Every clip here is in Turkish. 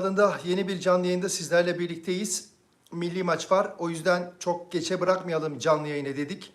Adında yeni bir canlı yayında sizlerle birlikteyiz. Milli maç var. O yüzden çok geçe bırakmayalım canlı yayını dedik.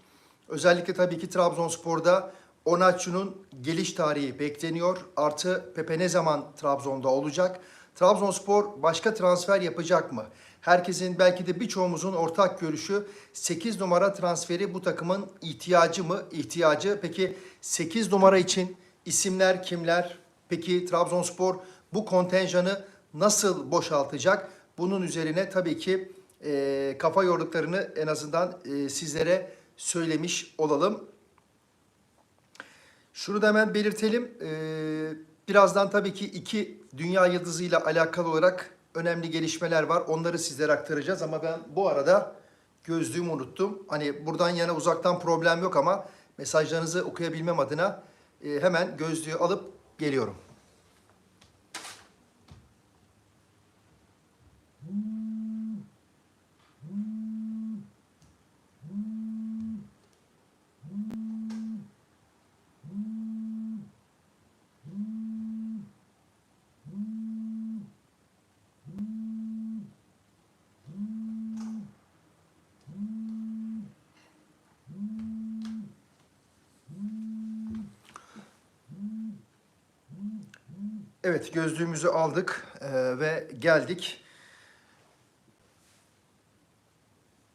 Özellikle tabii ki Trabzonspor'da Onaçu'nun geliş tarihi bekleniyor. Artı Pepe ne zaman Trabzon'da olacak? Trabzonspor başka transfer yapacak mı? Herkesin belki de birçoğumuzun ortak görüşü 8 numara transferi bu takımın ihtiyacı mı? İhtiyacı. Peki 8 numara için isimler kimler? Peki Trabzonspor bu kontenjanı nasıl boşaltacak? Bunun üzerine tabii ki e, kafa yorduklarını en azından e, sizlere söylemiş olalım. Şunu da hemen belirtelim. E, birazdan tabii ki iki dünya yıldızıyla alakalı olarak önemli gelişmeler var. Onları sizlere aktaracağız ama ben bu arada gözlüğümü unuttum. Hani buradan yana uzaktan problem yok ama mesajlarınızı okuyabilmem adına e, hemen gözlüğü alıp geliyorum. Evet gözlüğümüzü aldık eee, ve geldik.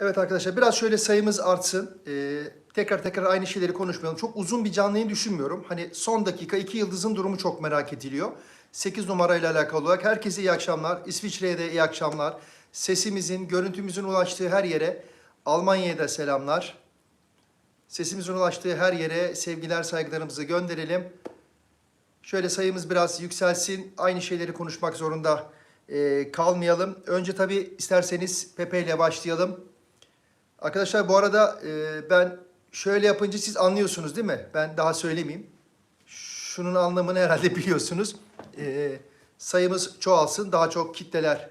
Evet arkadaşlar biraz şöyle sayımız artsın. Eee, tekrar tekrar aynı şeyleri konuşmayalım. Çok uzun bir canlı yayın düşünmüyorum. Hani son dakika iki yıldızın durumu çok merak ediliyor. 8 numarayla alakalı olarak herkese iyi akşamlar. İsviçre'ye de iyi akşamlar. Sesimizin, görüntümüzün ulaştığı her yere Almanya'ya da selamlar. Sesimizin ulaştığı her yere sevgiler, saygılarımızı gönderelim. Şöyle sayımız biraz yükselsin. Aynı şeyleri konuşmak zorunda e, kalmayalım. Önce tabii isterseniz Pepe ile başlayalım. Arkadaşlar bu arada e, ben şöyle yapınca siz anlıyorsunuz değil mi? Ben daha söylemeyeyim. Şunun anlamını herhalde biliyorsunuz. E, sayımız çoğalsın. Daha çok kitleler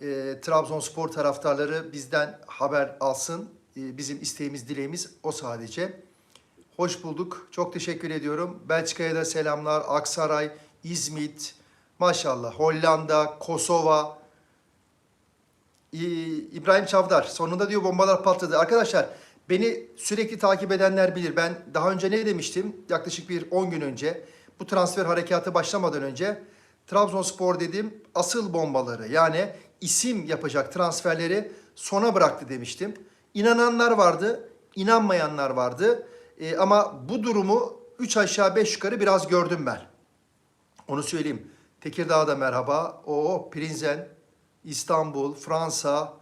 e, Trabzonspor taraftarları bizden haber alsın. E, bizim isteğimiz, dileğimiz o sadece. Hoş bulduk. Çok teşekkür ediyorum. Belçika'ya da selamlar. Aksaray, İzmit, maşallah Hollanda, Kosova. İbrahim Çavdar sonunda diyor bombalar patladı. Arkadaşlar beni sürekli takip edenler bilir. Ben daha önce ne demiştim? Yaklaşık bir 10 gün önce bu transfer harekatı başlamadan önce Trabzonspor dedim asıl bombaları yani isim yapacak transferleri sona bıraktı demiştim. İnananlar vardı, inanmayanlar vardı. E, ama bu durumu 3 aşağı 5 yukarı biraz gördüm ben. Onu söyleyeyim. Tekirdağ'da merhaba. O Prinzen, İstanbul, Fransa,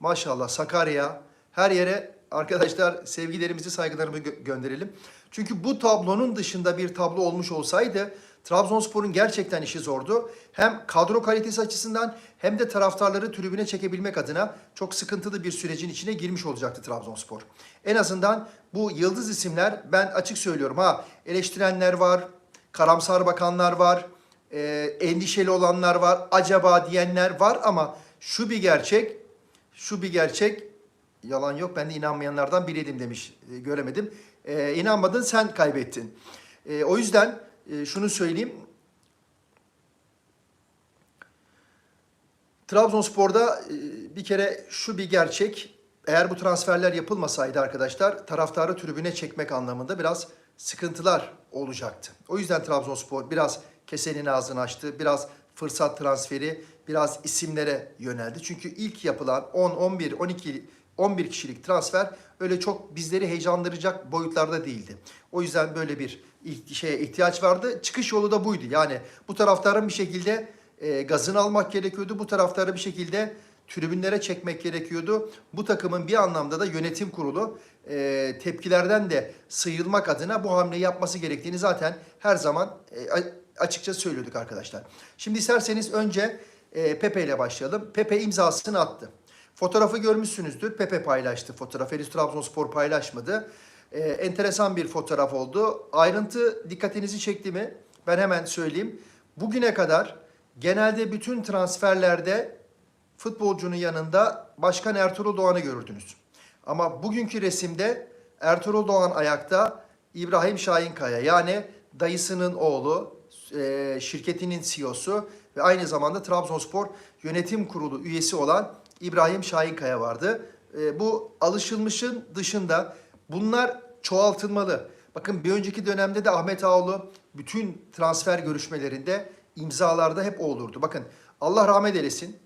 maşallah Sakarya. Her yere arkadaşlar sevgilerimizi, saygılarımı gö- gönderelim. Çünkü bu tablonun dışında bir tablo olmuş olsaydı Trabzonspor'un gerçekten işi zordu. Hem kadro kalitesi açısından hem de taraftarları tribüne çekebilmek adına çok sıkıntılı bir sürecin içine girmiş olacaktı Trabzonspor. En azından bu yıldız isimler ben açık söylüyorum ha eleştirenler var, karamsar bakanlar var, e, endişeli olanlar var, acaba diyenler var ama şu bir gerçek, şu bir gerçek, yalan yok ben de inanmayanlardan biriydim demiş, e, göremedim. E, inanmadın sen kaybettin. E, o yüzden e, şunu söyleyeyim, Trabzonspor'da e, bir kere şu bir gerçek. Eğer bu transferler yapılmasaydı arkadaşlar taraftarı tribüne çekmek anlamında biraz sıkıntılar olacaktı. O yüzden Trabzonspor biraz kesenin ağzını açtı. Biraz fırsat transferi, biraz isimlere yöneldi. Çünkü ilk yapılan 10, 11, 12, 11 kişilik transfer öyle çok bizleri heyecanlandıracak boyutlarda değildi. O yüzden böyle bir şeye ihtiyaç vardı. Çıkış yolu da buydu. Yani bu taraftarın bir şekilde e, gazını almak gerekiyordu. Bu taraftarı bir şekilde tribünlere çekmek gerekiyordu. Bu takımın bir anlamda da yönetim kurulu e, tepkilerden de sıyrılmak adına bu hamleyi yapması gerektiğini zaten her zaman e, açıkça söylüyorduk arkadaşlar. Şimdi isterseniz önce e, Pepe ile başlayalım. Pepe imzasını attı. Fotoğrafı görmüşsünüzdür. Pepe paylaştı fotoğrafı. Henüz Trabzonspor paylaşmadı. E, enteresan bir fotoğraf oldu. Ayrıntı dikkatinizi çekti mi? Ben hemen söyleyeyim. Bugüne kadar genelde bütün transferlerde futbolcunun yanında Başkan Ertuğrul Doğan'ı görürdünüz. Ama bugünkü resimde Ertuğrul Doğan ayakta, İbrahim Şahinkaya yani dayısının oğlu, e, şirketinin CEO'su ve aynı zamanda Trabzonspor Yönetim Kurulu üyesi olan İbrahim Şahinkaya vardı. E, bu alışılmışın dışında bunlar çoğaltılmalı. Bakın bir önceki dönemde de Ahmet Ağoğlu bütün transfer görüşmelerinde imzalarda hep olurdu. Bakın Allah rahmet eylesin.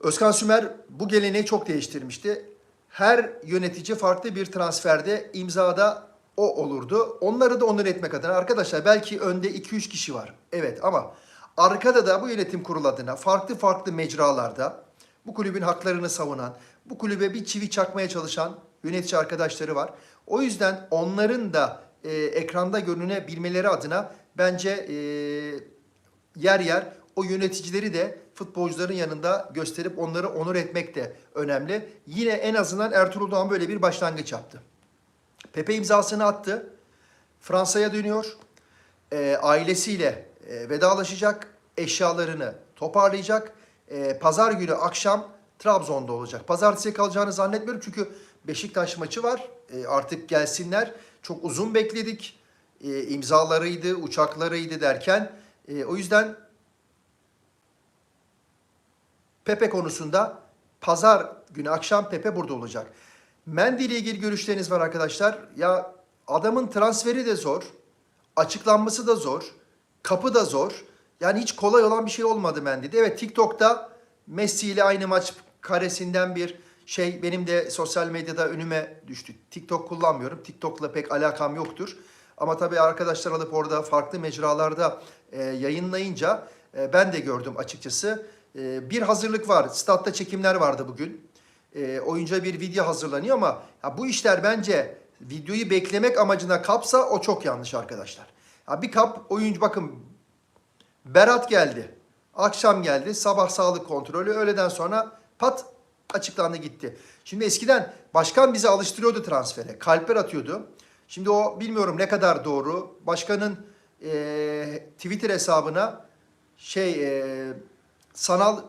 Özkan Sümer bu geleneği çok değiştirmişti. Her yönetici farklı bir transferde imzada o olurdu. Onları da onur etmek adına. Arkadaşlar belki önde 2-3 kişi var. Evet ama arkada da bu yönetim kurulu adına farklı farklı mecralarda bu kulübün haklarını savunan, bu kulübe bir çivi çakmaya çalışan yönetici arkadaşları var. O yüzden onların da e, ekranda görünebilmeleri adına bence e, yer yer o yöneticileri de futbolcuların yanında gösterip onları onur etmek de önemli. Yine en azından Ertuğrul Doğan böyle bir başlangıç yaptı. Pepe imzasını attı. Fransa'ya dönüyor. E, ailesiyle e, vedalaşacak. Eşyalarını toparlayacak. E, Pazar günü akşam Trabzon'da olacak. Pazartesiye kalacağını zannetmiyorum çünkü Beşiktaş maçı var. E, artık gelsinler. Çok uzun bekledik. E, imzalarıydı, uçaklarıydı derken. E, o yüzden Pepe konusunda pazar günü akşam Pepe burada olacak. Mendy ile ilgili görüşleriniz var arkadaşlar. Ya adamın transferi de zor. Açıklanması da zor. Kapı da zor. Yani hiç kolay olan bir şey olmadı Mendy'de. Evet TikTok'ta Messi ile aynı maç karesinden bir şey benim de sosyal medyada önüme düştü. TikTok kullanmıyorum. TikTok'la pek alakam yoktur. Ama tabii arkadaşlar alıp orada farklı mecralarda e, yayınlayınca e, ben de gördüm açıkçası. E, bir hazırlık var. Statta çekimler vardı bugün. E, oyuncuya bir video hazırlanıyor ama ya bu işler bence videoyu beklemek amacına kapsa o çok yanlış arkadaşlar. Ya bir kap oyuncu bakın Berat geldi. Akşam geldi. Sabah sağlık kontrolü. Öğleden sonra pat açıklandı gitti. Şimdi eskiden başkan bizi alıştırıyordu transfere. Kalpler atıyordu. Şimdi o bilmiyorum ne kadar doğru. Başkanın e, Twitter hesabına şey e, sanal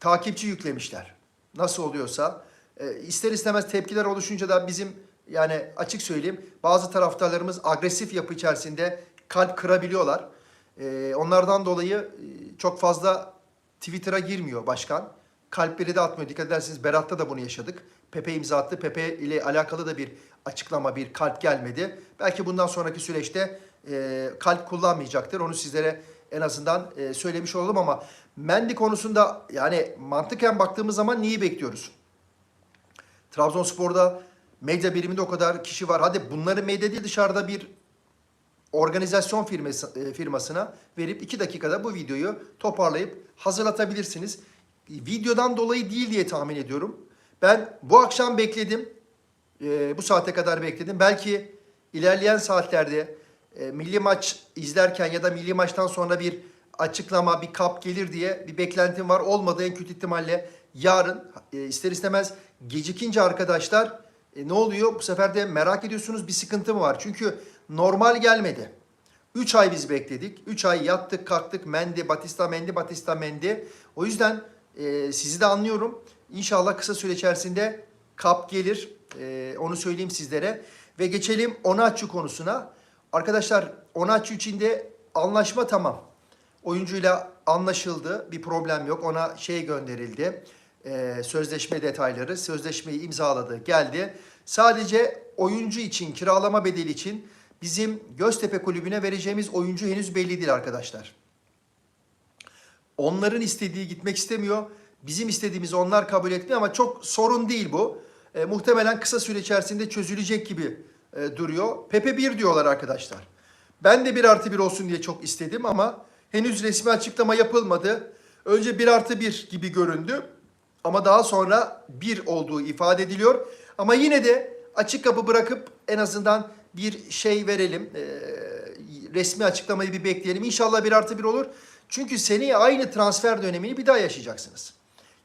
takipçi yüklemişler. Nasıl oluyorsa. E, ister istemez tepkiler oluşunca da bizim yani açık söyleyeyim bazı taraftarlarımız agresif yapı içerisinde kalp kırabiliyorlar. E, onlardan dolayı e, çok fazla Twitter'a girmiyor başkan. Kalpleri de atmıyor. Dikkat ederseniz Berat'ta da bunu yaşadık. Pepe imza attı. Pepe ile alakalı da bir açıklama, bir kalp gelmedi. Belki bundan sonraki süreçte e, kalp kullanmayacaktır. Onu sizlere en azından e, söylemiş olalım ama Mendy konusunda yani mantıken baktığımız zaman neyi bekliyoruz? Trabzonspor'da medya biriminde o kadar kişi var. Hadi bunları medya değil dışarıda bir organizasyon firması, e, firmasına verip iki dakikada bu videoyu toparlayıp hazırlatabilirsiniz. Videodan dolayı değil diye tahmin ediyorum. Ben bu akşam bekledim. E, bu saate kadar bekledim. Belki ilerleyen saatlerde e, milli maç izlerken ya da milli maçtan sonra bir açıklama, bir kap gelir diye bir beklentim var. Olmadı en kötü ihtimalle yarın e, ister istemez gecikince arkadaşlar ne oluyor? Bu sefer de merak ediyorsunuz bir sıkıntı mı var? Çünkü normal gelmedi. 3 ay biz bekledik. 3 ay yattık kalktık. Mendi, Batista, Mendi, Batista, Mendi. O yüzden e, sizi de anlıyorum. İnşallah kısa süre içerisinde kap gelir. E, onu söyleyeyim sizlere. Ve geçelim Onaçu konusuna. Arkadaşlar Onaçu için de anlaşma tamam. Oyuncuyla anlaşıldı. Bir problem yok. Ona şey gönderildi. E, sözleşme detayları. Sözleşmeyi imzaladı. Geldi. Sadece oyuncu için, kiralama bedeli için bizim Göztepe Kulübü'ne vereceğimiz oyuncu henüz belli değil arkadaşlar. Onların istediği gitmek istemiyor. Bizim istediğimizi onlar kabul etmiyor ama çok sorun değil bu. E, muhtemelen kısa süre içerisinde çözülecek gibi e, duruyor. Pepe 1 diyorlar arkadaşlar. Ben de 1 artı 1 olsun diye çok istedim ama henüz resmi açıklama yapılmadı. Önce 1 artı 1 gibi göründü. Ama daha sonra 1 olduğu ifade ediliyor. Ama yine de açık kapı bırakıp en azından bir şey verelim. E, resmi açıklamayı bir bekleyelim. İnşallah 1 artı 1 olur. Çünkü seneye aynı transfer dönemini bir daha yaşayacaksınız.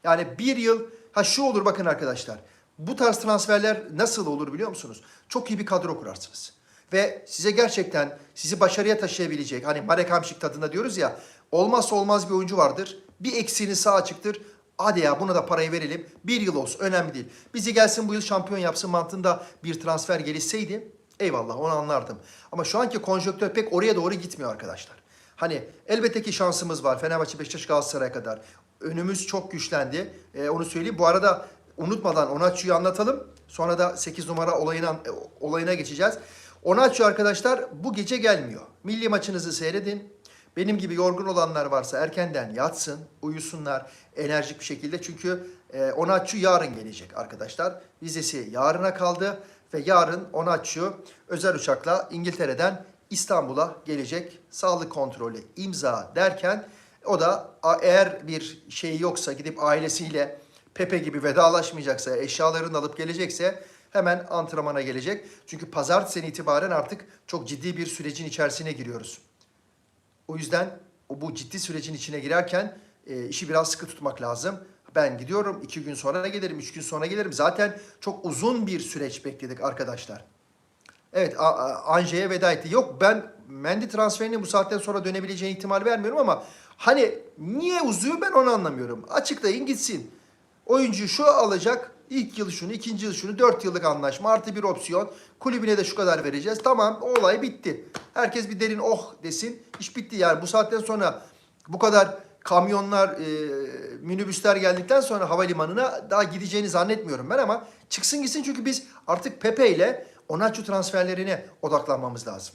Yani bir yıl, ha şu olur bakın arkadaşlar. Bu tarz transferler nasıl olur biliyor musunuz? Çok iyi bir kadro kurarsınız. Ve size gerçekten sizi başarıya taşıyabilecek, hani Marek Hamşik tadında diyoruz ya, olmazsa olmaz bir oyuncu vardır. Bir eksiğini sağ açıktır. Hadi ya buna da parayı verelim. Bir yıl olsun önemli değil. Bizi gelsin bu yıl şampiyon yapsın mantığında bir transfer gelişseydi eyvallah onu anlardım. Ama şu anki konjonktür pek oraya doğru gitmiyor arkadaşlar. Hani elbette ki şansımız var. Fenerbahçe, Beşiktaş, Galatasaray'a kadar. Önümüz çok güçlendi. Ee, onu söyleyeyim. Bu arada unutmadan Onaçu'yu anlatalım. Sonra da 8 numara olayına, olayına geçeceğiz. Onaçu arkadaşlar bu gece gelmiyor. Milli maçınızı seyredin. Benim gibi yorgun olanlar varsa erkenden yatsın, uyusunlar enerjik bir şekilde. Çünkü e, Onaçu yarın gelecek arkadaşlar. Vizesi yarına kaldı ve yarın Onaçu özel uçakla İngiltere'den İstanbul'a gelecek. Sağlık kontrolü, imza derken o da eğer bir şey yoksa gidip ailesiyle Pepe gibi vedalaşmayacaksa, eşyalarını alıp gelecekse hemen antrenmana gelecek. Çünkü pazartesi itibaren artık çok ciddi bir sürecin içerisine giriyoruz. O yüzden bu ciddi sürecin içine girerken e, işi biraz sıkı tutmak lazım. Ben gidiyorum, iki gün sonra gelirim, üç gün sonra gelirim. Zaten çok uzun bir süreç bekledik arkadaşlar. Evet, Anje'ye veda etti. Yok ben Mendy transferinin bu saatten sonra dönebileceğine ihtimal vermiyorum ama hani niye uzuyor ben onu anlamıyorum. Açıklayın gitsin. Oyuncu şu alacak, ilk yıl şunu, ikinci yıl şunu, dört yıllık anlaşma artı bir opsiyon. Kulübüne de şu kadar vereceğiz. Tamam olay bitti. Herkes bir derin oh desin. İş bitti yani bu saatten sonra bu kadar kamyonlar, e, minibüsler geldikten sonra havalimanına daha gideceğini zannetmiyorum ben ama çıksın gitsin çünkü biz artık Pepe ile Onaçu transferlerine odaklanmamız lazım.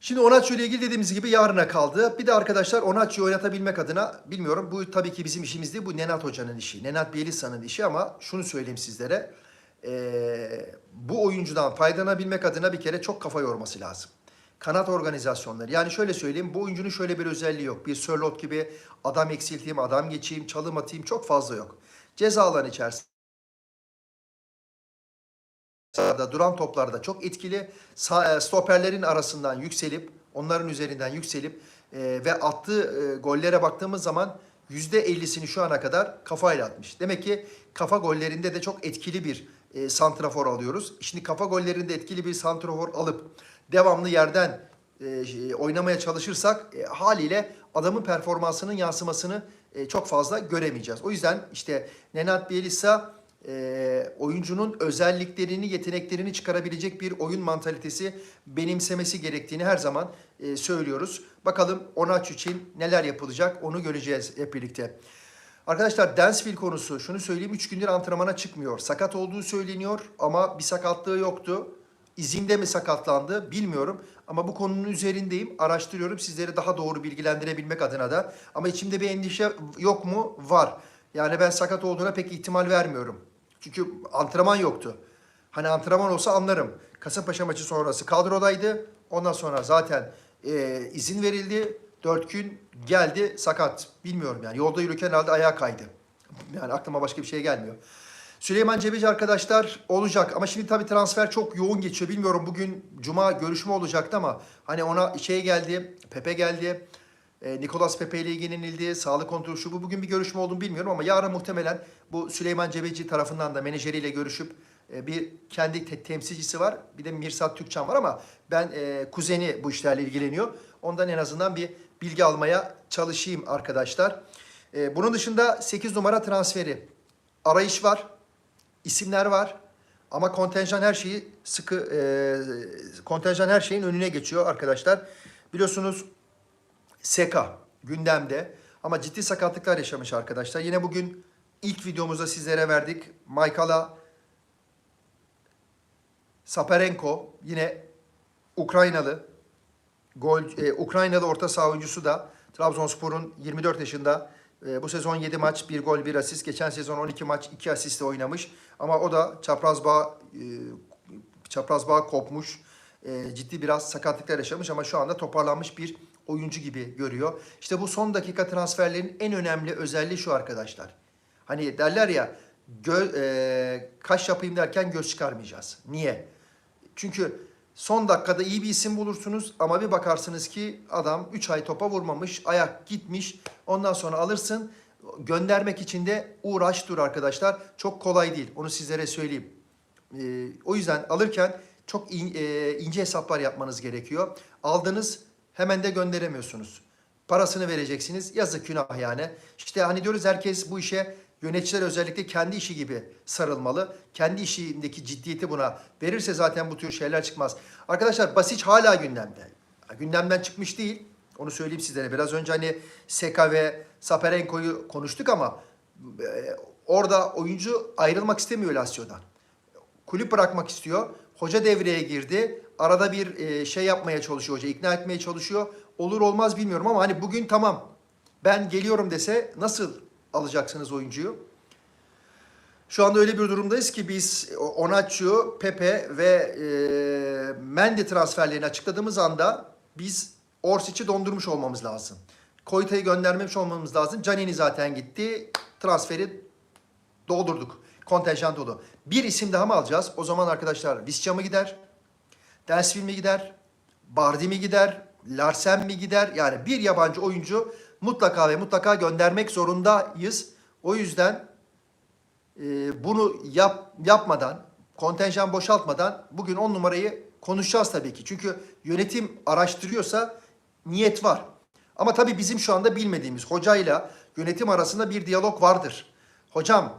Şimdi Onaçu ile ilgili dediğimiz gibi yarına kaldı. Bir de arkadaşlar Onaçu'yu oynatabilmek adına bilmiyorum bu tabii ki bizim işimiz değil. Bu Nenat Hoca'nın işi. Nenat Bielisa'nın işi ama şunu söyleyeyim sizlere. Ee, bu oyuncudan faydalanabilmek adına bir kere çok kafa yorması lazım. Kanat organizasyonları. Yani şöyle söyleyeyim bu oyuncunun şöyle bir özelliği yok. Bir Sörlot gibi adam eksilteyim, adam geçeyim, çalım atayım çok fazla yok. Ceza alanı içerisinde duran toplarda çok etkili. E, stoperlerin arasından yükselip, onların üzerinden yükselip e, ve attığı e, gollere baktığımız zaman %50'sini şu ana kadar kafayla atmış. Demek ki kafa gollerinde de çok etkili bir e, santrafor alıyoruz. Şimdi kafa gollerinde etkili bir santrafor alıp devamlı yerden e, şey, oynamaya çalışırsak e, haliyle adamın performansının yansımasını e, çok fazla göremeyeceğiz. O yüzden işte Nenad Bielisa e, oyuncunun özelliklerini, yeteneklerini çıkarabilecek bir oyun mantalitesi benimsemesi gerektiğini her zaman e, söylüyoruz. Bakalım Onaç için neler yapılacak onu göreceğiz hep birlikte. Arkadaşlar Dansville konusu şunu söyleyeyim 3 gündür antrenmana çıkmıyor. Sakat olduğu söyleniyor ama bir sakatlığı yoktu. İzinde mi sakatlandı bilmiyorum ama bu konunun üzerindeyim. Araştırıyorum sizleri daha doğru bilgilendirebilmek adına da. Ama içimde bir endişe yok mu? Var. Yani ben sakat olduğuna pek ihtimal vermiyorum. Çünkü antrenman yoktu. Hani antrenman olsa anlarım. Kasımpaşa maçı sonrası kadrodaydı. Ondan sonra zaten e, izin verildi. Dört gün geldi sakat. Bilmiyorum yani. Yolda yürürken herhalde ayağa kaydı. Yani aklıma başka bir şey gelmiyor. Süleyman Cebeci arkadaşlar olacak ama şimdi tabii transfer çok yoğun geçiyor. Bilmiyorum bugün cuma görüşme olacaktı ama hani ona şey geldi, Pepe geldi. E, Nicolas Pepe ile ilgilenildi. Sağlık kontrolü şu bu. Bugün bir görüşme olduğunu bilmiyorum ama yarın muhtemelen bu Süleyman Cebeci tarafından da menajeriyle görüşüp e, bir kendi te- temsilcisi var. Bir de Mirsat Türkçan var ama ben e, kuzeni bu işlerle ilgileniyor. Ondan en azından bir bilgi almaya çalışayım arkadaşlar. E, bunun dışında 8 numara transferi. Arayış var. İsimler var. Ama kontenjan her şeyi sıkı e, kontenjan her şeyin önüne geçiyor arkadaşlar. Biliyorsunuz Seka gündemde ama ciddi sakatlıklar yaşamış arkadaşlar. Yine bugün ilk videomuzda sizlere verdik. Maykala Saparenko yine Ukraynalı gol e, Ukraynalı orta saha oyuncusu da Trabzonspor'un 24 yaşında e, bu sezon 7 maç, 1 gol, 1 asist. Geçen sezon 12 maç, 2 asistle oynamış. Ama o da çapraz bağ e, çapraz bağ kopmuş. E, ciddi biraz sakatlıklar yaşamış ama şu anda toparlanmış bir oyuncu gibi görüyor. İşte bu son dakika transferlerin en önemli özelliği şu arkadaşlar. Hani derler ya gö, e, kaş yapayım derken göz çıkarmayacağız. Niye? Çünkü son dakikada iyi bir isim bulursunuz ama bir bakarsınız ki adam 3 ay topa vurmamış, ayak gitmiş. Ondan sonra alırsın. Göndermek için de uğraş dur arkadaşlar. Çok kolay değil. Onu sizlere söyleyeyim. Ee, o yüzden alırken çok in- e, ince hesaplar yapmanız gerekiyor. Aldınız hemen de gönderemiyorsunuz. Parasını vereceksiniz. Yazık günah yani. İşte hani diyoruz herkes bu işe yöneticiler özellikle kendi işi gibi sarılmalı. Kendi işindeki ciddiyeti buna verirse zaten bu tür şeyler çıkmaz. Arkadaşlar Basic hala gündemde. gündemden çıkmış değil. Onu söyleyeyim sizlere. Biraz önce hani Seka ve Saperenko'yu konuştuk ama e, orada oyuncu ayrılmak istemiyor Lazio'dan. Kulüp bırakmak istiyor. Hoca devreye girdi. Arada bir e, şey yapmaya çalışıyor hoca, ikna etmeye çalışıyor. Olur olmaz bilmiyorum ama hani bugün tamam ben geliyorum dese nasıl alacaksınız oyuncuyu? Şu anda öyle bir durumdayız ki biz Onaçu, Pepe ve e, Mendy transferlerini açıkladığımız anda biz Orsic'i dondurmuş olmamız lazım. Koyta'yı göndermemiş olmamız lazım. Canini zaten gitti. Transferi doldurduk. Kontenjan dolu. Bir isim daha mı alacağız? O zaman arkadaşlar Visca mı gider? Delsville mi gider? Bardi mi gider? Larsen mi gider? Yani bir yabancı oyuncu mutlaka ve mutlaka göndermek zorundayız. O yüzden e, bunu yap, yapmadan, kontenjan boşaltmadan bugün 10 numarayı konuşacağız tabii ki. Çünkü yönetim araştırıyorsa niyet var. Ama tabii bizim şu anda bilmediğimiz hocayla yönetim arasında bir diyalog vardır. Hocam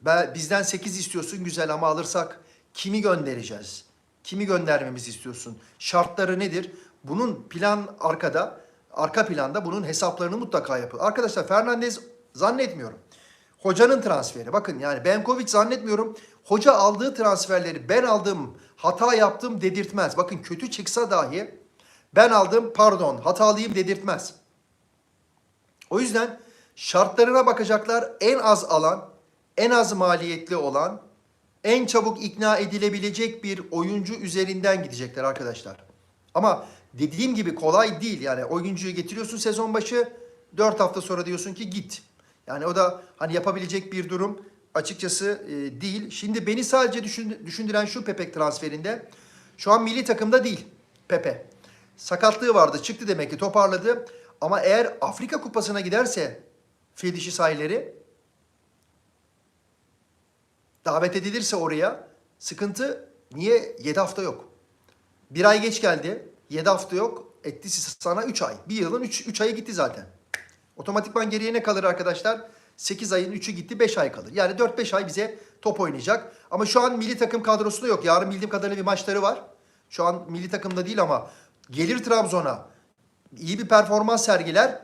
ben, bizden 8 istiyorsun güzel ama alırsak kimi göndereceğiz? Kimi göndermemizi istiyorsun? Şartları nedir? Bunun plan arkada, arka planda bunun hesaplarını mutlaka yapın. Arkadaşlar Fernandez zannetmiyorum. Hocanın transferi. Bakın yani Benkovic zannetmiyorum. Hoca aldığı transferleri ben aldım, hata yaptım dedirtmez. Bakın kötü çıksa dahi ben aldım pardon hatalıyım dedirtmez. O yüzden şartlarına bakacaklar en az alan, en az maliyetli olan, en çabuk ikna edilebilecek bir oyuncu üzerinden gidecekler arkadaşlar. Ama dediğim gibi kolay değil yani oyuncuyu getiriyorsun sezon başı 4 hafta sonra diyorsun ki git. Yani o da hani yapabilecek bir durum açıkçası e, değil. Şimdi beni sadece düşün- düşündüren şu Pepe transferinde şu an milli takımda değil Pepe. Sakatlığı vardı çıktı demek ki toparladı. Ama eğer Afrika kupasına giderse fil sahilleri davet edilirse oraya sıkıntı niye 7 hafta yok? Bir ay geç geldi. 7 hafta yok. Etti sana 3 ay. Bir yılın 3 ayı gitti zaten. Otomatikman geriye ne kalır arkadaşlar? 8 ayın 3'ü gitti 5 ay kalır. Yani 4-5 ay bize top oynayacak. Ama şu an milli takım kadrosunda yok. Yarın bildiğim kadarıyla bir maçları var. Şu an milli takımda değil ama gelir Trabzon'a iyi bir performans sergiler.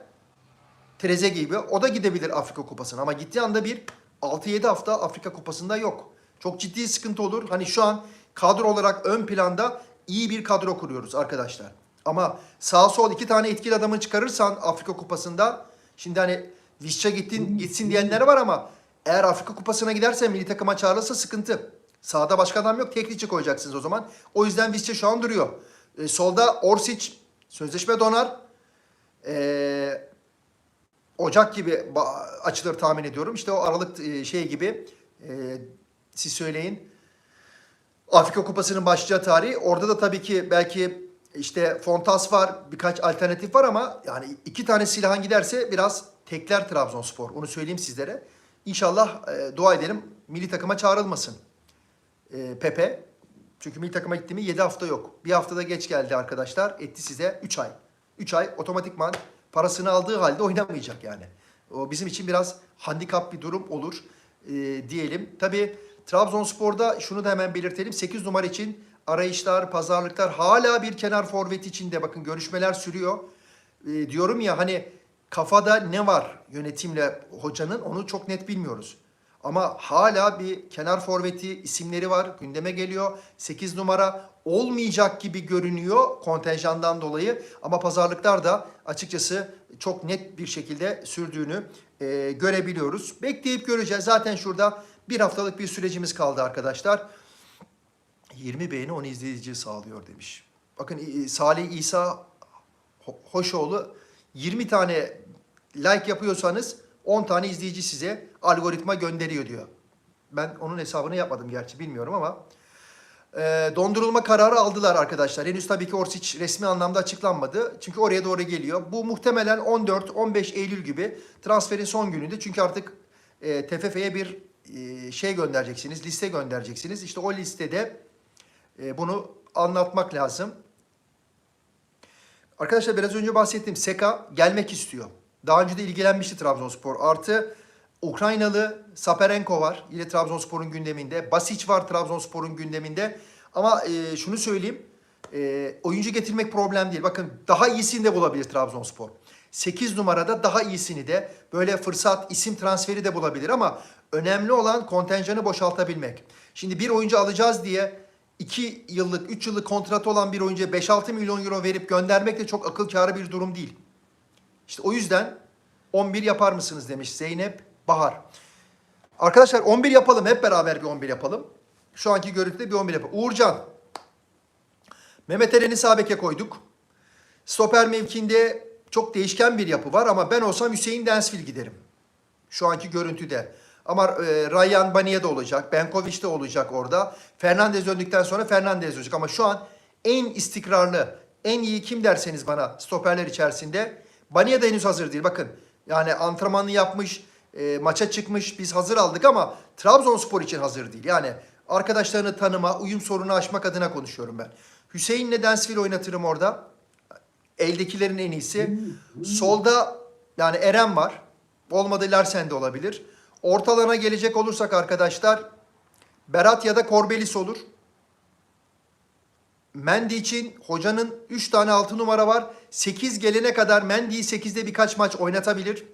Treze gibi. O da gidebilir Afrika Kupası'na. Ama gittiği anda bir 6-7 hafta Afrika Kupası'nda yok. Çok ciddi sıkıntı olur. Hani şu an kadro olarak ön planda iyi bir kadro kuruyoruz arkadaşlar. Ama sağ sol iki tane etkili adamı çıkarırsan Afrika Kupası'nda şimdi hani Visca gittin gitsin diyenler var ama eğer Afrika Kupası'na giderse milli takıma çağrılırsa sıkıntı. Sağda başka adam yok. Teknikçi koyacaksınız o zaman. O yüzden Visca şu an duruyor. E, solda Orsic sözleşme donar. Eee Ocak gibi açılır tahmin ediyorum. İşte o Aralık e, şey gibi e, siz söyleyin. Afrika Kupası'nın başlayacağı tarih. Orada da tabii ki belki işte Fontas var, birkaç alternatif var ama yani iki tane silahın giderse biraz tekler Trabzonspor. Onu söyleyeyim sizlere. İnşallah e, dua edelim milli takıma çağrılmasın e, Pepe. Çünkü milli takıma gitti mi 7 hafta yok. Bir haftada geç geldi arkadaşlar. Etti size 3 ay. 3 ay otomatikman parasını aldığı halde oynamayacak yani. O bizim için biraz handikap bir durum olur e, diyelim. Tabii Trabzonspor'da şunu da hemen belirtelim. 8 numara için arayışlar, pazarlıklar hala bir kenar forvet içinde bakın görüşmeler sürüyor. E, diyorum ya hani kafada ne var yönetimle hocanın onu çok net bilmiyoruz. Ama hala bir kenar forveti isimleri var. Gündeme geliyor. 8 numara olmayacak gibi görünüyor kontenjandan dolayı. Ama pazarlıklar da açıkçası çok net bir şekilde sürdüğünü e, görebiliyoruz. Bekleyip göreceğiz. Zaten şurada bir haftalık bir sürecimiz kaldı arkadaşlar. 20 beğeni 10 izleyici sağlıyor demiş. Bakın Salih İsa Ho- Hoşoğlu 20 tane like yapıyorsanız 10 tane izleyici size algoritma gönderiyor diyor. Ben onun hesabını yapmadım gerçi bilmiyorum ama e, dondurulma kararı aldılar arkadaşlar. Henüz tabii ki Orsic resmi anlamda açıklanmadı. Çünkü oraya doğru geliyor. Bu muhtemelen 14-15 Eylül gibi transferin son gününde. Çünkü artık e, TFF'ye bir şey göndereceksiniz, liste göndereceksiniz. İşte o listede e, bunu anlatmak lazım. Arkadaşlar biraz önce bahsettiğim Seka gelmek istiyor. Daha önce de ilgilenmişti Trabzonspor. Artı Ukraynalı Saperenko var. Yine Trabzonspor'un gündeminde. Basic var Trabzonspor'un gündeminde. Ama e, şunu söyleyeyim. Ee, oyuncu getirmek problem değil. Bakın daha iyisini de bulabilir Trabzonspor. 8 numarada daha iyisini de böyle fırsat, isim transferi de bulabilir ama önemli olan kontenjanı boşaltabilmek. Şimdi bir oyuncu alacağız diye 2 yıllık, 3 yıllık kontratı olan bir oyuncuya 5-6 milyon euro verip göndermek de çok akıl kârı bir durum değil. İşte o yüzden 11 yapar mısınız demiş Zeynep Bahar. Arkadaşlar 11 yapalım. Hep beraber bir 11 yapalım. Şu anki görüntüde bir 11 yapalım. Uğurcan. Mehmet Eren'i sağ beke koyduk. Stoper mevkinde çok değişken bir yapı var ama ben olsam Hüseyin Densvil giderim. Şu anki görüntüde. Ama e, Ryan Baniye de olacak. Benkovic de olacak orada. Fernandez döndükten sonra Fernandez olacak. Ama şu an en istikrarlı, en iyi kim derseniz bana stoperler içerisinde. Baniye de henüz hazır değil. Bakın yani antrenmanını yapmış, e, maça çıkmış. Biz hazır aldık ama Trabzonspor için hazır değil. Yani arkadaşlarını tanıma, uyum sorunu aşmak adına konuşuyorum ben. Hüseyin'le Densville oynatırım orada. Eldekilerin en iyisi. Solda yani Eren var. Olmadı Larsen de olabilir. Ortalana gelecek olursak arkadaşlar Berat ya da Korbelis olur. Mendy için hocanın 3 tane 6 numara var. 8 gelene kadar Mendy'yi 8'de birkaç maç oynatabilir.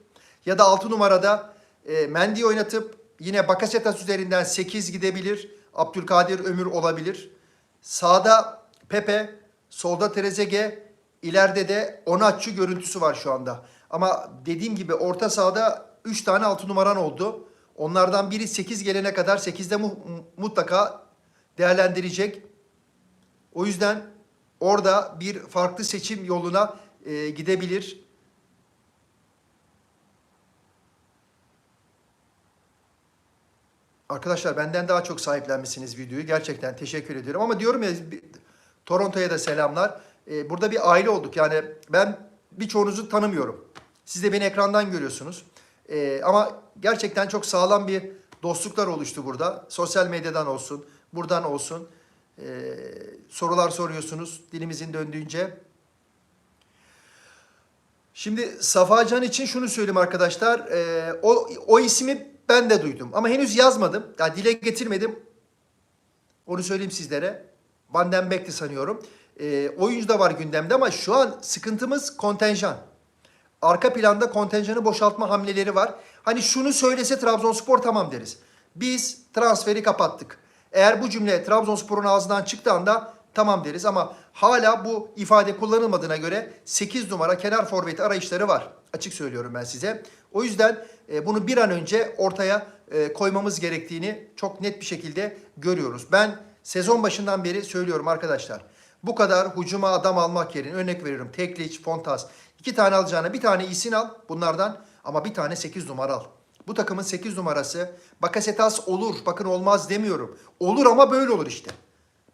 Ya da 6 numarada e, Mendy'yi oynatıp yine Bakasetas üzerinden 8 gidebilir. Abdülkadir Ömür olabilir. Sağda Pepe, solda Trezeguet, ileride de Onatçı görüntüsü var şu anda. Ama dediğim gibi orta sahada 3 tane 6 numaran oldu. Onlardan biri 8 gelene kadar 8'de mu- mutlaka değerlendirecek. O yüzden orada bir farklı seçim yoluna e, gidebilir. Arkadaşlar benden daha çok sahiplenmişsiniz videoyu. Gerçekten teşekkür ediyorum. Ama diyorum ya Toronto'ya da selamlar. E, burada bir aile olduk. Yani ben birçoğunuzu tanımıyorum. Siz de beni ekrandan görüyorsunuz. E, ama gerçekten çok sağlam bir dostluklar oluştu burada. Sosyal medyadan olsun, buradan olsun. E, sorular soruyorsunuz dilimizin döndüğünce. Şimdi Safacan için şunu söyleyeyim arkadaşlar. E, o, o ismi ben de duydum ama henüz yazmadım. Yani dile getirmedim. Onu söyleyeyim sizlere. Van den Beek'ti sanıyorum. E, oyuncu da var gündemde ama şu an sıkıntımız kontenjan. Arka planda kontenjanı boşaltma hamleleri var. Hani şunu söylese Trabzonspor tamam deriz. Biz transferi kapattık. Eğer bu cümle Trabzonspor'un ağzından çıktığı anda tamam deriz ama hala bu ifade kullanılmadığına göre 8 numara kenar forveti arayışları var. Açık söylüyorum ben size. O yüzden e, bunu bir an önce ortaya e, koymamız gerektiğini çok net bir şekilde görüyoruz. Ben sezon başından beri söylüyorum arkadaşlar. Bu kadar hucuma adam almak yerine örnek veriyorum. Tekliç, Fontas. iki tane alacağına bir tane iyisin al bunlardan ama bir tane 8 numara al. Bu takımın 8 numarası Bakasetas olur. Bakın olmaz demiyorum. Olur ama böyle olur işte.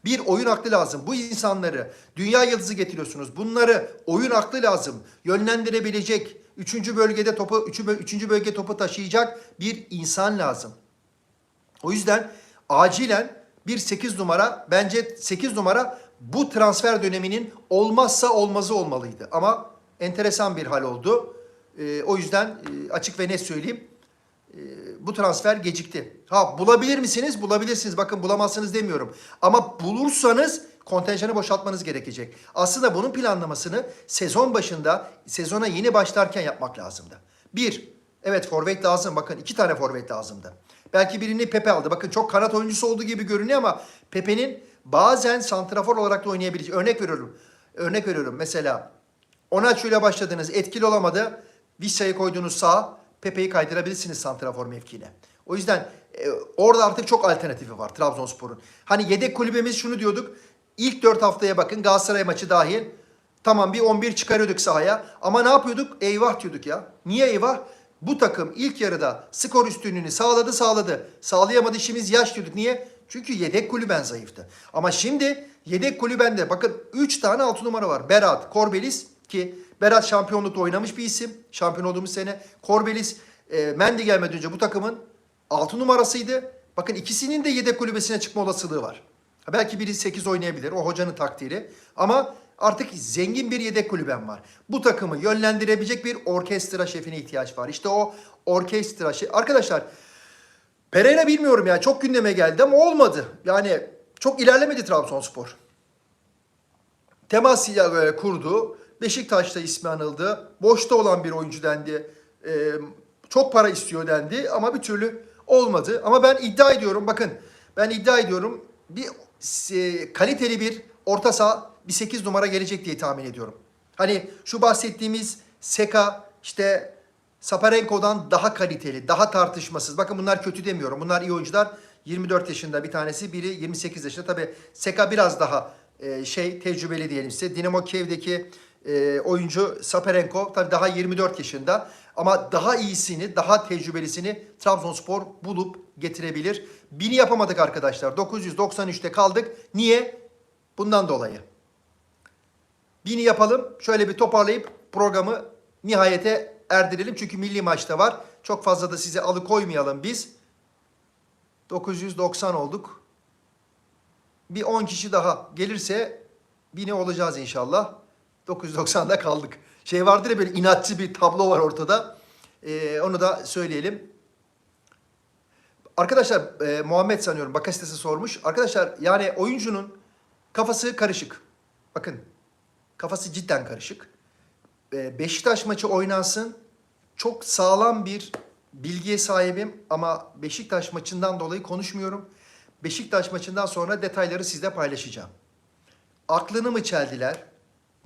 Bir oyun aklı lazım. Bu insanları dünya yıldızı getiriyorsunuz. Bunları oyun aklı lazım. Yönlendirebilecek, üçüncü bölgede topu, üçü, üçüncü bölge topu taşıyacak bir insan lazım. O yüzden acilen bir 8 numara bence 8 numara bu transfer döneminin olmazsa olmazı olmalıydı. Ama enteresan bir hal oldu. Ee, o yüzden e, açık ve net söyleyeyim. E, bu transfer gecikti. Ha bulabilir misiniz? Bulabilirsiniz. Bakın bulamazsınız demiyorum. Ama bulursanız kontenjanı boşaltmanız gerekecek. Aslında bunun planlamasını sezon başında, sezona yeni başlarken yapmak lazımdı. Bir, evet forvet lazım. Bakın iki tane forvet lazımdı. Belki birini Pepe aldı. Bakın çok kanat oyuncusu olduğu gibi görünüyor ama Pepe'nin bazen santrafor olarak da oynayabileceği. Örnek veriyorum. Örnek veriyorum. Mesela Onaçu ile başladınız. Etkili olamadı. Vissa'yı koyduğunuz sağ. Pepe'yi kaydırabilirsiniz santrafor mevkiine. O yüzden e, orada artık çok alternatifi var Trabzonspor'un. Hani yedek kulübemiz şunu diyorduk. İlk 4 haftaya bakın Galatasaray maçı dahil. Tamam bir 11 çıkarıyorduk sahaya. Ama ne yapıyorduk? Eyvah diyorduk ya. Niye eyvah? Bu takım ilk yarıda skor üstünlüğünü sağladı sağladı. Sağlayamadı işimiz yaş diyorduk. Niye? Çünkü yedek kulüben zayıftı. Ama şimdi yedek kulübende bakın 3 tane 6 numara var. Berat, Korbelis ki Berat şampiyonlukta oynamış bir isim. Şampiyon olduğumuz sene. Korbelis, e, Mendy gelmeden önce bu takımın 6 numarasıydı. Bakın ikisinin de yedek kulübesine çıkma olasılığı var. Ha, Belki biri 8 oynayabilir. O hocanın takdiri. Ama artık zengin bir yedek kulüben var. Bu takımı yönlendirebilecek bir orkestra şefine ihtiyaç var. İşte o orkestra şefi. Arkadaşlar Pereira bilmiyorum ya çok gündeme geldi ama olmadı. Yani çok ilerlemedi Trabzonspor. temas e, kurdu. Beşiktaş'ta ismi anıldı. Boşta olan bir oyuncu dendi. E, çok para istiyor dendi ama bir türlü olmadı. Ama ben iddia ediyorum bakın ben iddia ediyorum bir e, kaliteli bir orta saha bir 8 numara gelecek diye tahmin ediyorum. Hani şu bahsettiğimiz Seka işte Saparenko'dan daha kaliteli, daha tartışmasız. Bakın bunlar kötü demiyorum. Bunlar iyi oyuncular. 24 yaşında bir tanesi, biri 28 yaşında. Tabii Seka biraz daha e, şey tecrübeli diyelim size. Dinamo Kiev'deki e, oyuncu Saparenko tabii daha 24 yaşında. Ama daha iyisini, daha tecrübelisini Trabzonspor bulup getirebilir. Bini yapamadık arkadaşlar. 993'te kaldık. Niye? Bundan dolayı. Bini yapalım. Şöyle bir toparlayıp programı nihayete erdirelim. Çünkü milli maçta var. Çok fazla da size alıkoymayalım biz. 990 olduk. Bir 10 kişi daha gelirse bini olacağız inşallah. 990'da kaldık. Şey vardır ya böyle inatçı bir tablo var ortada. Ee, onu da söyleyelim. Arkadaşlar e, Muhammed sanıyorum Bakasitesi sormuş. Arkadaşlar yani oyuncunun kafası karışık. Bakın kafası cidden karışık. E, Beşiktaş maçı oynansın. Çok sağlam bir bilgiye sahibim ama Beşiktaş maçından dolayı konuşmuyorum. Beşiktaş maçından sonra detayları sizle paylaşacağım. Aklını mı çeldiler?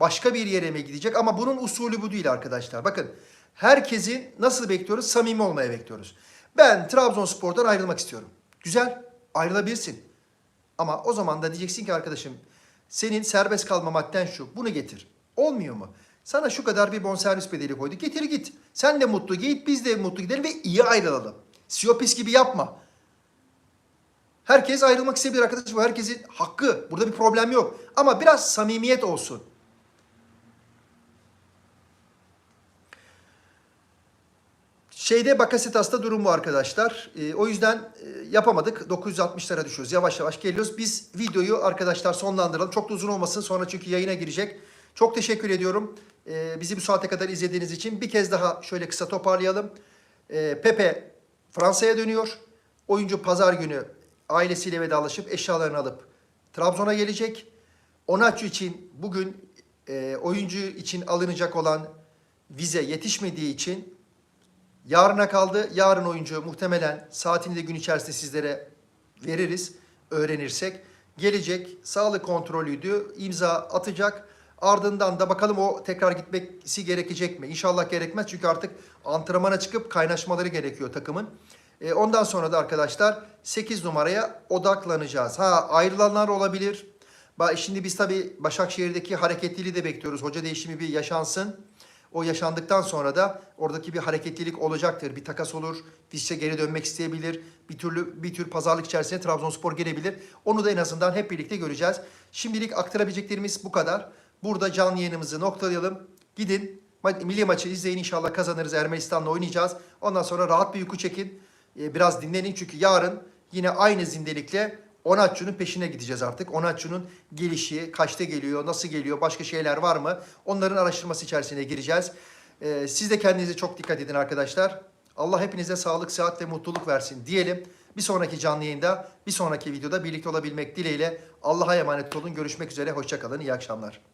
Başka bir yere mi gidecek? Ama bunun usulü bu değil arkadaşlar. Bakın herkesin nasıl bekliyoruz? Samimi olmaya bekliyoruz. Ben Trabzonspor'dan ayrılmak istiyorum. Güzel ayrılabilirsin. Ama o zaman da diyeceksin ki arkadaşım senin serbest kalma madden şu. Bunu getir. Olmuyor mu? Sana şu kadar bir bonservis bedeli koyduk. Getir git. Sen de mutlu git. Biz de mutlu gidelim ve iyi ayrılalım. Siyopis gibi yapma. Herkes ayrılmak isteyebilir arkadaşım. Bu herkesin hakkı. Burada bir problem yok. Ama biraz samimiyet olsun. Şeyde Bakasitas'ta durum bu arkadaşlar. Ee, o yüzden e, yapamadık. 960'lara düşüyoruz. Yavaş yavaş geliyoruz. Biz videoyu arkadaşlar sonlandıralım. Çok da uzun olmasın. Sonra çünkü yayına girecek. Çok teşekkür ediyorum. Ee, bizi bu saate kadar izlediğiniz için. Bir kez daha şöyle kısa toparlayalım. Ee, Pepe Fransa'ya dönüyor. Oyuncu pazar günü ailesiyle vedalaşıp eşyalarını alıp Trabzon'a gelecek. Onaçu için bugün e, oyuncu için alınacak olan vize yetişmediği için Yarına kaldı. Yarın oyuncu muhtemelen saatini de gün içerisinde sizlere veririz. Öğrenirsek. Gelecek. Sağlık kontrolüydü. imza atacak. Ardından da bakalım o tekrar gitmesi gerekecek mi? İnşallah gerekmez. Çünkü artık antrenmana çıkıp kaynaşmaları gerekiyor takımın. E, ondan sonra da arkadaşlar 8 numaraya odaklanacağız. Ha ayrılanlar olabilir. Şimdi biz tabii Başakşehir'deki hareketliliği de bekliyoruz. Hoca değişimi bir yaşansın. O yaşandıktan sonra da oradaki bir hareketlilik olacaktır. Bir takas olur. Vişçe geri dönmek isteyebilir. Bir türlü bir tür pazarlık içerisinde Trabzonspor gelebilir. Onu da en azından hep birlikte göreceğiz. Şimdilik aktarabileceklerimiz bu kadar. Burada canlı yayınımızı noktalayalım. Gidin milli maçı izleyin inşallah kazanırız. Ermenistan'la oynayacağız. Ondan sonra rahat bir uyku çekin. Ee, biraz dinlenin çünkü yarın yine aynı zindelikle Onatçu'nun peşine gideceğiz artık. Onatçu'nun gelişi, kaçta geliyor, nasıl geliyor, başka şeyler var mı? Onların araştırması içerisine gireceğiz. Ee, siz de kendinize çok dikkat edin arkadaşlar. Allah hepinize sağlık, sıhhat ve mutluluk versin diyelim. Bir sonraki canlı yayında, bir sonraki videoda birlikte olabilmek dileğiyle Allah'a emanet olun. Görüşmek üzere, hoşçakalın, iyi akşamlar.